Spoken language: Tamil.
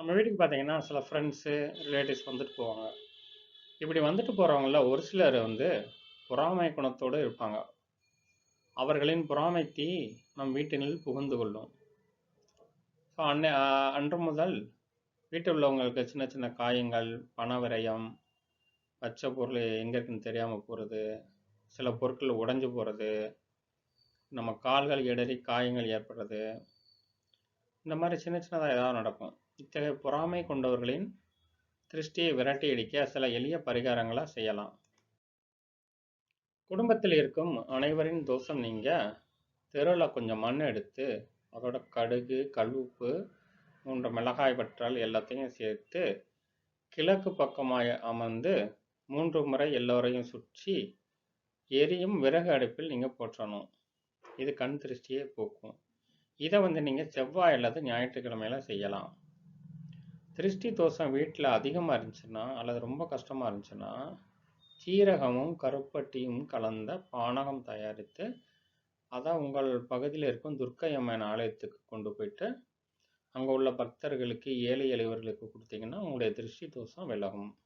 நம்ம வீட்டுக்கு பார்த்தீங்கன்னா, சில ஃப்ரெண்ட்ஸு, ரிலேட்டிவ்ஸ் வந்துட்டு போவாங்க. இப்படி வந்துட்டு போகிறவங்கள ஒரு சிலர் வந்து பொறாமை குணத்தோடு இருப்பாங்க. அவர்களின் பொறாமை தீ நம் வீட்டினில் புகுந்து கொள்ளும். ஸோ அன்னை அன்று முதல் வீட்டில் உள்ளவங்களுக்கு சின்ன சின்ன காயங்கள், பண விரயம், வச்ச பொருள் எங்கே இருக்குன்னு தெரியாமல் போகிறது சில பொருட்கள் உடைஞ்சு போகிறது நம்ம கால்கள் இடறி காயங்கள் ஏற்படுறது, இந்த மாதிரி சின்ன சின்னதாக ஏதாவது நடக்கும். இத்தகைய பொறாமை கொண்டவர்களின் திருஷ்டியை விரட்டியடிக்க சில எளிய பரிகாரங்களை செய்யலாம். குடும்பத்தில் இருக்கும் அனைவரின் தோஷம் நீங்க, தெருவில் கொஞ்சம் மண் எடுத்து, அதோட கடுகு, கல்லுப்பு, மூன்று மிளகாய் பற்றால் எல்லாத்தையும் சேர்த்து, கிழக்கு பக்கமாய் அமர்ந்து மூன்று முறை எல்லோரையும் சுற்றி, எரியும் விறகு அடுப்பில் நீங்கள் போற்றணும். இது கண் திருஷ்டியை போக்கும். இதை வந்து நீங்கள் செவ்வாய் அல்லது ஞாயிற்றுக்கிழமையில செய்யலாம். திருஷ்டி தோஷம் வீட்டில் அதிகமாக இருந்துச்சுன்னா, அல்லது ரொம்ப கஷ்டமாக இருந்துச்சுன்னா, சீரகமும், கருப்பட்டியும் கலந்த பானகம் தயாரித்து, அதை உங்கள் பகுதியில் இருக்கும் துர்க்கை அம்மன் ஆலயத்துக்கு கொண்டு போயிட்டு, அங்கே உள்ள பக்தர்களுக்கு, ஏழை எளியவர்களுக்கு கொடுத்தீங்கன்னா உங்களுடைய திருஷ்டி தோஷம் விலகும்.